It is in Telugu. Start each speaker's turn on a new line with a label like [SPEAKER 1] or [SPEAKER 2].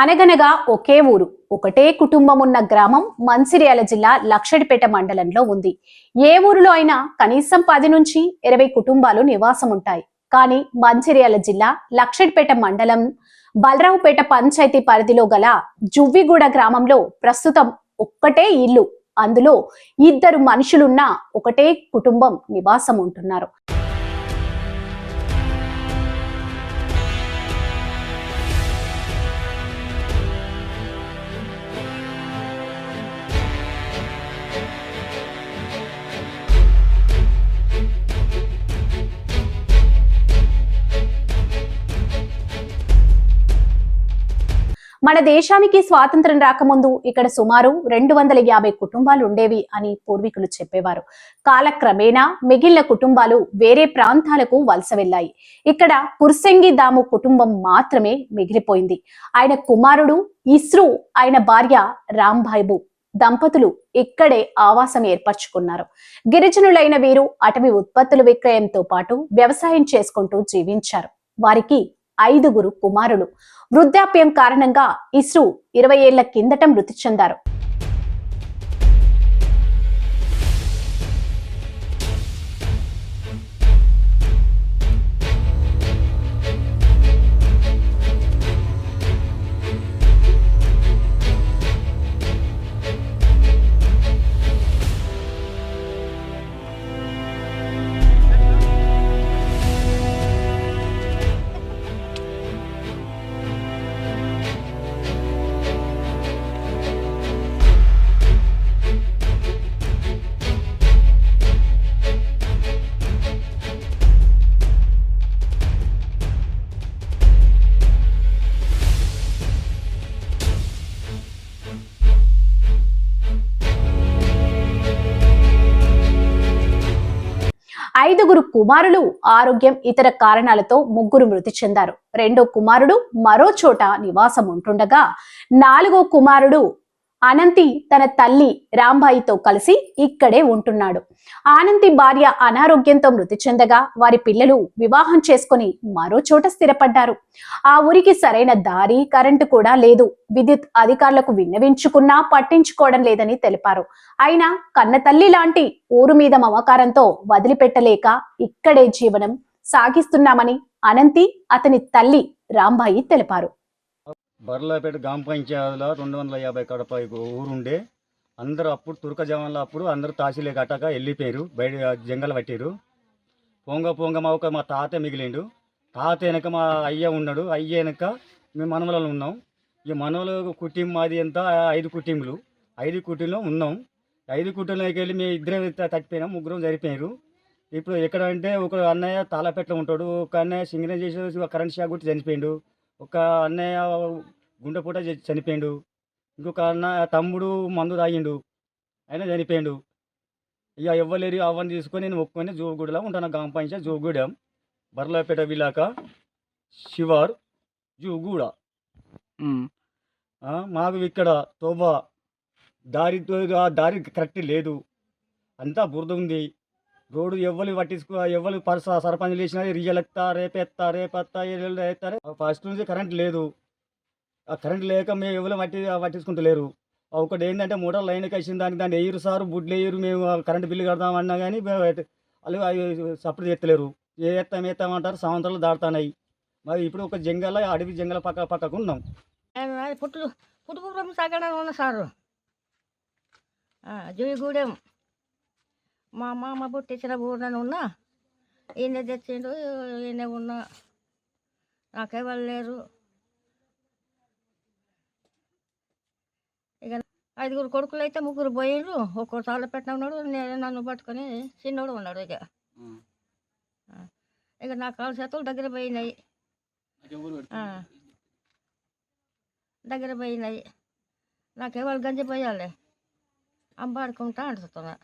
[SPEAKER 1] అనగనగా ఒకే ఊరు ఒకటే కుటుంబం ఉన్న గ్రామం మంచిర్యాల జిల్లా లక్షడిపేట మండలంలో ఉంది. ఏ ఊరిలో అయినా కనీసం పది నుంచి ఇరవై కుటుంబాలు నివాసం ఉంటాయి కానీ మంచిర్యాల జిల్లా లక్షడిపేట మండలం బలరావుపేట పంచాయతీ పరిధిలో గల జువ్విగూడ గ్రామంలో ప్రస్తుతం ఒక్కటే ఇల్లు. అందులో ఇద్దరు మనుషులున్న ఒకటే కుటుంబం నివాసం ఉంటున్నారు మన దేశానికి స్వాతంత్రం రాకముందు ఇక్కడ సుమారు రెండు వందల యాభై కుటుంబాలు ఉండేవి అని పూర్వీకులు చెప్పేవారు. కాలక్రమేణా మిగిలిన కుటుంబాలు వేరే ప్రాంతాలకు వలస వెళ్ళాయి. ఇక్కడ కుర్సెంగి దాము కుటుంబం మాత్రమే మిగిలిపోయింది. ఆయన కుమారుడు ఇస్రో ఆయన భార్య రాంబాయిబు దంపతులు ఇక్కడే ఆవాసం ఏర్పరచుకున్నారు. గిరిజనులైన వీరు అటవీ ఉత్పత్తుల విక్రయంతో పాటు వ్యవసాయం చేసుకుంటూ జీవించారు. వారికి ఐదుగురు కుమారులు. వృద్ధాప్యం కారణంగా ఇస్రో ఇరవై ఏళ్ళ కిందట మృతి చెందారు. ఐదుగురు కుమారులు ఆరోగ్యం ఇతర కారణాలతో ముగ్గురు మృతి చెందారు. రెండో కుమారుడు మరో చోట నివాసం ఉంటుండగా నాలుగో కుమారుడు అనంతి తన తల్లి రాంబాయితో కలిసి ఇక్కడే ఉంటున్నాడు. ఆనంతి భార్య అనారోగ్యంతో మృతి చెందగా వారి పిల్లలు వివాహం చేసుకుని మరో చోట స్థిరపడ్డారు. ఆ ఊరికి సరైన దారి కరెంటు కూడా లేదు. విద్యుత్ అధికారులకు విన్నవించుకున్నా పట్టించుకోవడం లేదని తెలిపారు. అయినా కన్న తల్లి లాంటి ఊరు మీద మమకారంతో వదిలిపెట్టలేక ఇక్కడే జీవనం సాగిస్తున్నామని అనంతి అతని తల్లి రాంబాయి తెలిపారు.
[SPEAKER 2] బర్లాపేట గ్రామ పంచాయతీలో రెండు వందల యాభై కడప ఊరు ఉండే అందరూ అప్పుడు తురక జవాన్లు అప్పుడు అందరూ తాసిలే కట్టాక వెళ్ళిపోయారు బయట జంగల్ పట్టారు పొంగ పొంగ మా ఒక మా తాత మిగిలిండు. తాత వెనక మా అయ్య ఉన్నాడు. అయ్య వెనక మేము మనవలలో ఉన్నాం. ఈ మనవల కుటుంబం మాది ఎంత ఐదు కుటుంబులు. ఐదు కుటుంబంలో ఉన్నాం. ఐదు కుటుంబంలోకి వెళ్ళి మేము ఇద్దరం తట్టిపోయినాం ముగ్గురం జరిపోయారు ఇప్పుడు ఎక్కడ అంటే ఒక అన్నయ్య తాళపెట్ల ఉంటాడు. ఒక అన్నయ్య సింగరేజ్ చేసి కరెంట్ షాక్ కొట్టి చనిపోయిండు. ఒక అన్నయ్య గుండెపూట చనిపోయిండు. ఇంకొక అన్న తమ్ముడు మందు తాగిండు. ఆయన చనిపోయిండు. ఇక ఎవ్వలేరు అవన్నీ తీసుకొని నేను ఒప్పుకొని జోగుడిలో ఉంటాను. గ్రామ పంచాయతీ జోగూడెం. బర్లాపేట విలాక శివార్ జూగూడ. మాకు ఇక్కడ తోబ దారి ఆ దారి కరెక్ట్ లేదు. అంతా బురద ఉంది. రోడ్డు ఎవ్వరు పట్టించుకో ఎవ్వరు పరస సర్పంచ్ లేచినా రియలెత్తా రేపెత్తా రేపెత్తా ఎల్లుండి ఎత్తారే ఫస్ట్ నుంచి కరెంట్ లేదు. ఆ కరెంట్ లేక మేము ఎవరు పట్టి పట్టించుకుంటలేరు. ఒకటి ఏంటంటే మూడో లైన్కి వచ్చిన దానికి దాన్ని ఎయ్యరు సార్ బుడ్లు ఎయ్యరు మేము కరెంట్ బిల్లు కడదామన్నా కానీ వాళ్ళు అవి సపోర్ట్ చేస్తలేరు. ఏ ఎత్తాం ఎత్తామంటారు సంవత్సరాలు దాడుతున్నాయి మరి ఇప్పుడు ఒక జంగల అడవి జంగల పక్క పక్కకు ఉన్నాం.
[SPEAKER 3] పుట్టు పుట్టుకు సాగడం ఉన్న సారు. జూయిగూడెం మా మామ పుట్టించిన ఊరిని ఉన్నా ఈయన తెచ్చిండు ఈయన ఉన్నా. నాకే వాళ్ళు లేరు. ఇక ఐదుగురు కొడుకులు అయితే ముగ్గురు పోయిండ్రు. ఒక్కరు తాళ్ళ పెట్టిన ఉన్నాడు నేను నన్ను పట్టుకొని చిన్నోడు ఉన్నాడు ఇక. ఇక నా కాలు చేతులు దగ్గర పోయినాయి. దగ్గర పోయినాయి. నాకేవాళ్ళు గంజి పోయాలి. అంబాడుకుంటా అంటున్నా